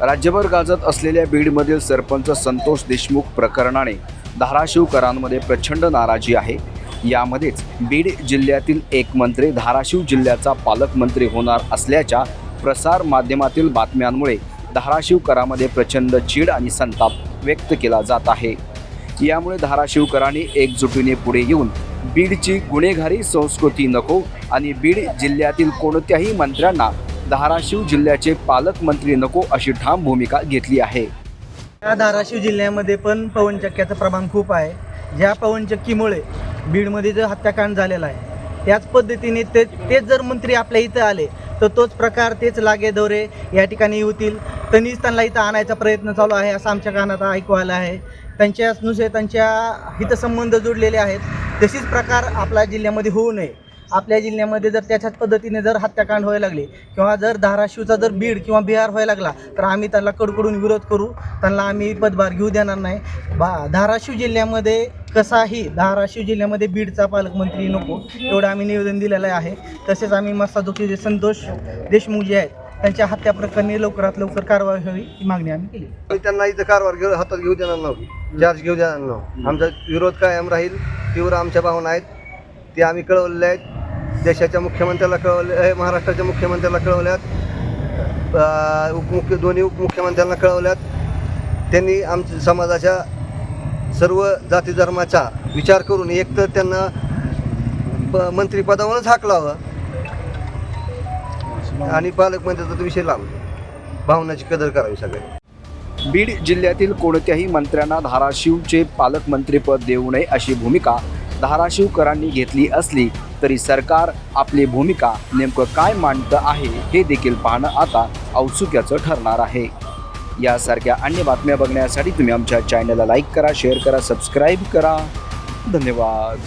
राज्यभर गाजत असलेल्या बीडमधील सरपंच संतोष देशमुख प्रकरणाने धाराशिवकरांमध्ये प्रचंड नाराजी आहे. यामध्येच बीड जिल्ह्यातील एक मंत्री धाराशिव जिल्ह्याचा पालकमंत्री होणार असल्याच्या प्रसार माध्यमातील बातम्यांमुळे धाराशिवकरांमध्ये प्रचंड चीड आणि संताप व्यक्त केला जात आहे. यामुळे धाराशिवकरांनी एकजुटीने पुढे येऊन बीडची गुन्हेगारी संस्कृती नको आणि बीड जिल्ह्यातील कोणत्याही मंत्र्यांना धाराशिव जिल्ह्याचे पालकमंत्री नको अशी ठाम भूमिका घेतली आहे. या धाराशिव जिल्ह्यामध्ये पण पवनचक्क्याचं प्रमाण खूप आहे. ज्या पवनचक्कीमुळे बीडमध्ये जो हत्याकांड झालेला आहे त्याच पद्धतीने ते तेच जर मंत्री आपल्या इथं आले तर तोच प्रकार तेच लागे दौरे या ठिकाणी होतील त्यांनीच त्यांना इथं आणायचा प्रयत्न चालू आहे असं आमच्या कानात ऐकू आलं आहे. त्यांच्यानुसार त्यांच्या हितसंबंध जोडलेले आहेत. तशीच प्रकार आपल्या जिल्ह्यामध्ये होऊ नये. आपल्या जिल्ह्यामध्ये जर त्याच्याच पद्धतीने जर हत्याकांड व्हायला लागले किंवा जर धाराशिवचा जर बीड किंवा बिहार व्हायला लागला तर आम्ही त्याला कडकडून विरोध करू. त्यांना आम्ही पदभार घेऊ देणार नाही. बा धाराशिव जिल्ह्यामध्ये कसाही धाराशिव जिल्ह्यामध्ये बीडचा पालकमंत्री नको एवढं आम्ही निवेदन दिलेलं आहे. तसेच आम्ही मस्तादोकी जे संतोष देशमुख जे आहेत त्यांच्या हत्या प्रकरणी लवकरात लवकर कारवाई व्हावी ही मागणी आम्ही केली. त्यांना इथं कारवार घेऊ हातात घेऊ देणार नव्हती चार्ज घेऊ देणार नव्हतं आमचा विरोध कायम राहील तीव्र आमच्या भावना आहेत ते आम्ही कळवलेले आहेत. देशाच्या मुख्यमंत्र्याला कळवले महाराष्ट्राच्या मुख्यमंत्र्याला कळवल्यात. उपमुख्य दोन्ही उपमुख्यमंत्र्यांना कळवल्यात. त्यांनी आमच्या समाजाच्या सर्व जाती धर्माचा विचार करून एक तर त्यांना प- मंत्रिपदावरच हाकलावं आणि पालकमंत्र्याचा तो विषय लावला. भावनाची कदर करावी सगळ्यांनी बीड जिल्ह्यातील कोणत्याही मंत्र्यांना धाराशिवचे पालकमंत्रीपद देऊ नये अशी भूमिका धाराशिवकरांनी घेतली असली तरी सरकार आपली भूमिका नेमकं काय मांडतं आहे हे देखील पाहणं आता औत्सुक्याचं ठरणार आहे. यासारख्या अन्य बातम्या बघण्यासाठी तुम्ही आमच्या चॅनलला लाईक करा शेअर करा सबस्क्राईब करा. धन्यवाद.